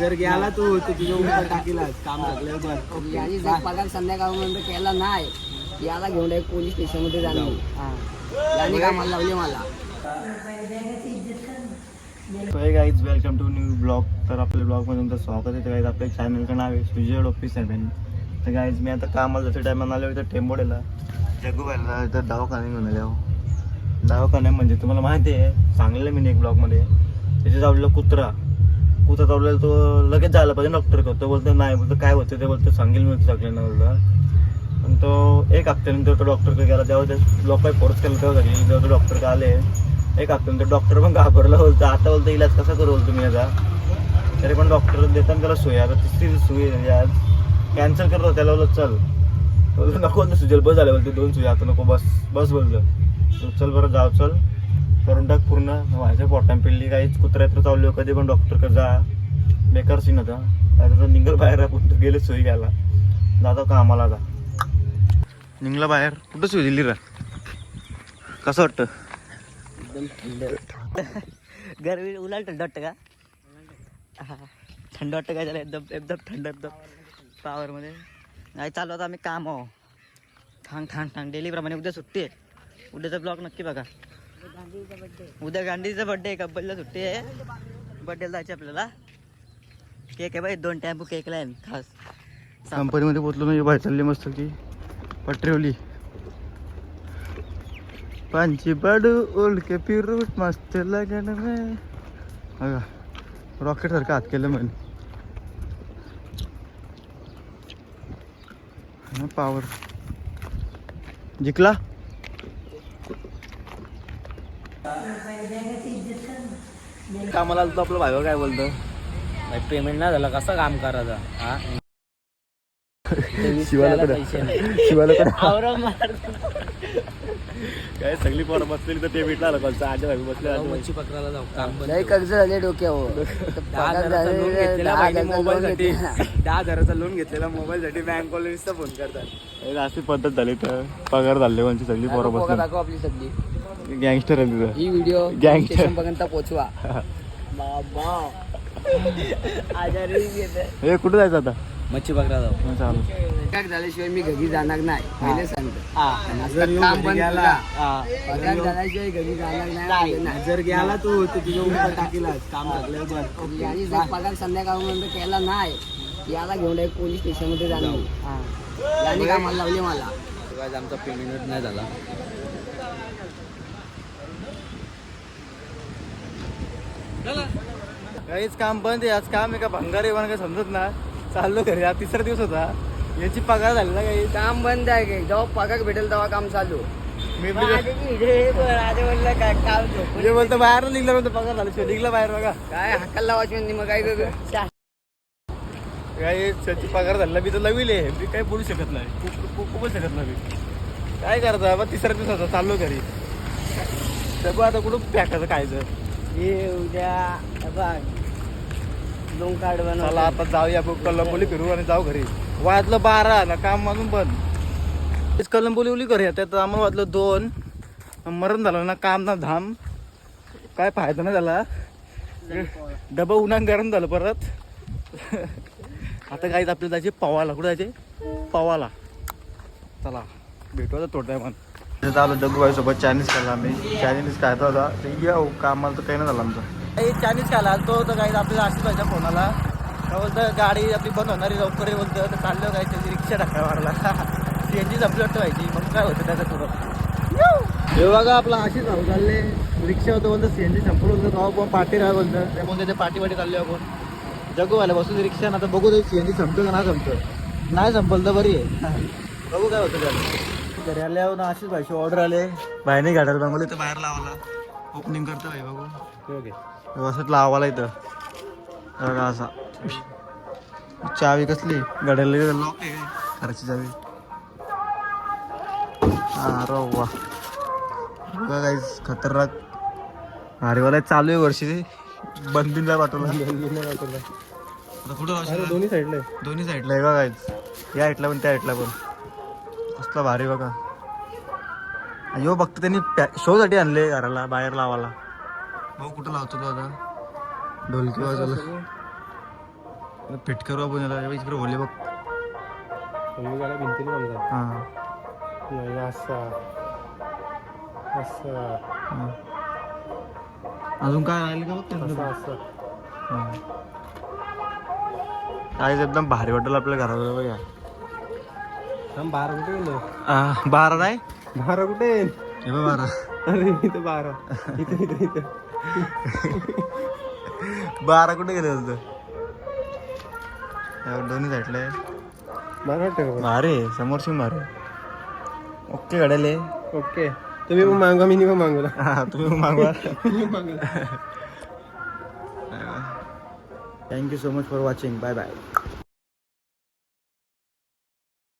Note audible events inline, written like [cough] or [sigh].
जर गेला तू तर तुझ्या उलटा टाकीलाच काम झालं आणि जर पगार संध्याकाळपर्यंत केला नाही याला घेऊन एक पोलीस स्टेशनमध्ये जाणार याने कामाला लावले मला. Hey guys welcome to new blog तर आपल्या ब्लॉगमध्ये तुमचं स्वागत आहे. तर गाईज आपल्या चॅनलचं नाव आहे सुजय ऑफिस सेवन. तर गाईज मी आता कामाला जातो टायमाला आलो इथं टेंबोडेला. जगू व्हायला इथं दवाखाने घेऊन आले. दवाखान्या म्हणजे तुम्हाला माहिती आहे सांगलेलं मी एक ब्लॉगमध्ये त्याच्या चावलेला कुत्रा. कुत्रा चावलेला तो लगेच जायला पाहिजे डॉक्टर करतो बोलतो नाही बोलतो काय होतं ते बोलतो सांगेल मी सगळ्यांना बोलतो पण तो एक हप्त्यानंतर तो डॉक्टरकडे गेला तेव्हा ते लोक फोर्स केलं तेव्हा घरी जेव्हा तो डॉक्टरकडे आले एक हप्त्यानंतर डॉक्टर पण घाबरला बोलतो आता बोलतो इलाज कसा करू बोलतो मी याचा तरी पण डॉक्टर देताना त्याला सोय आता तिसरी सुई आज कॅन्सल करतो त्याला बोलत चल. बोलतो नको बोलतो सुजल बस झालं बोलतो दोन सुई आता नको बस बस बोलतो. चल बरं जाव चल. करून टाक पूर्ण. व्हायचं पोटाम पिल्ली काहीच कुत्र्या तर चावले हो, कधी पण डॉक्टर जा. बेकार सीन होता. आता निघल बाहेर कुठं गेले सोयी घ्यायला. जातो का आम्हाला आता. निघला बाहेर. कुठं सोय दिली रा? कसं वाटतं? एकदम [laughs] गरमी उलाल थंड वाटतं का? हा. थंड वाटतं काय त्याला एकदम एकदम थंड एकदम. पावरमध्ये नाही चालू आता आम्ही काम आहो. ठांग ठांग ठांग डेलीप्रमाणे उद्या सुट्टी आहे. उद्याचा ब्लॉग नक्की बघा. उद्या गांधीचा बड्डे कब्बलला सुट्टी आहे. बड्डेला जायचं आपल्याला. केक आहे बाई दोन टॅम्पू केकला आहे खास. कंपनीमध्ये पोचलो म्हणजे बाहेर चालली मस्त की. पटरेवली. पांची बाडू ओळखे पिरूट मस्त लगन बघा रॉकेट सारखं हात केलं म्हणे. पावर जिंकला? कामाला आलतो आपलं भाई काय बोलतो? पेमेंट नाही झालं कसं काम करायचं? हा? [laughs] शिवाला शिवाला काय सगळी पोरं बसलेली तर ते भेटला आलं कॉलचा आजी भाई बसले मच्छी पकडायला जाऊ काम लय कर्ज झाले डोक्यावर. [laughs] मोबाईल साठी. [laughs] दहा हजाराचा लोन घेतलेला मोबाईल साठी बँक कॉलनीचा फोन करतात. अशी पद्धत झाली तर पगार झाले कोणची सगळी पोरं बसली. दाखव आपली सगळी. गँगस्टर आहे ही व्हिडिओ Gangster. पर्यंत पोहोचवा बाबा आजारी घेते हे कुठं जायचं आता मच्छी पकडायला जाऊ मग चालू झाल्याशिवाय मी घरी जाणार नाही पहिले सांगतो आणि आता काम. पगार झाल्याशिवाय घरी जाणार नाही. जर गेला तू तर तुझ्या उलटा टाकीलाच काम बरं आणि जर पगार संध्याकाळपर्यंत केला नाही याला घेऊन एक पोलीस स्टेशनमध्ये जाणार याने कामाला लावले मला आज आमचा पेमेंट नाही झाला काहीच काम बंद आहे. आज काम आहे का? भंगारी काय समजत ना चाललो घरी. आज तिसरा दिवस होता. याची पगार झाली ना काही? काम बंद आहे की? जेव्हा पगार भेटेल तेव्हा काम चालू. मी म्हणलं काय काम म्हणजे बोलतो बाहेर निघलं नव्हतं पगार झालं. निघला बाहेर बघा. काय हक्काला लावायची मग काय करू? काही त्याची पगार झाला मी तर लविले मी काही बोलू शकत नाही. खूप खूप खूपच शकत नाही मी. काय करता मग तिसऱ्या दिवस होता चाललो घरी. तर आता कुठं पॅकाचं खायचं. हे उद्या बघ. लोन कार्ड चला आता जाऊया बघ कलंबोली फिरू आणि जाऊ घरी. वाजलं बारा ना काम मागून बंद. तेच कलंबोली उली घरी त्यात आम्हाला वाजलं दोन. मरण झालं ना काम ना धाम. काय फायदा नाही झाला. डबा उन्हा गरम झालं परत. आता काय आपल्याला जायचे पवाला. कुठं जायचे पवाला. चला भेटू आता थोड्या मन आलो डगू सोबत चायनीज खायला आम्ही. चायनीज खायचा होता. ते येऊ कामाला तर काही नाही झालं आमचं. चायनीज खायला तो तर काही आपल्याला असं पाहिजे फोनाला. काय बोलतं गाडी आपली बंद होणारी लवकर बोलतं तर चाललं काय त्याची रिक्षा टाका मारला सी [laughs] एन जी संपली वाटतं व्हायची मग काय होतं त्याचं तुरंत हे बघा आपला अशीच भाऊ चालले. रिक्षा होतं बोलतं सी एन जी संपलं होतं तेव्हा पण पार्टी राहा बोलतं ते बोलते ते पाठीवाटी चालले आपण. जगू व्हायला बसून रिक्षा ना आता बघू ते सी एन जी संपतं का नाही संपतं. नाही संपलं तर बरी आहे. [laughs] बघू काय होतं त्याला. घरी आल्यावर ना अशीच भाईची ऑर्डर आले. बाहेर नाही गाड्याला बंगले तर बाहेर लावला. ओपनिंग करतो भाई बघू. ओके व्यवस्थित लावाला इथं. बघा असा. चावी कसली? गाड्याला लॉक आहे. घराची चावी. हा रो वा बघा गाईज खतरनाक. भारीवाला चालू आहे वर्षी. बंदीला पाठवला. आता कुठं? दोन्ही साईडला दोन्ही साईडला आहे बघा या साईडला पण त्या साईडला पण. कसला भारी बघा. यो फक्त त्यांनी शो साठी आणले घराला बाहेर लावायला. भाऊ कुठं लावतो तो आता? ढोलकी वाजवला. फिट करू आपण याला. इकडे ओले बघ. भिंतीला समजा हां. नाही असं. असं. अजून काय राहील का बघ असं. काय एकदम भारी वाटेल आपल्या घरावर बघा थांब बारा कुठे गेलो आ, बारा नाही बारा कुठे हे बघ बारा अरे इथं बारा इथं इथं इथं बारा कुठे गेले होतं यावर दोन्ही साईडले बारा वाटतं का भारी आहे, समोर शिम भारी ओके घडाले ओके तुम्ही पण मागवा मी पण मागवला हा तुम्ही मागवा मी मागवला thank you so much for watching bye bye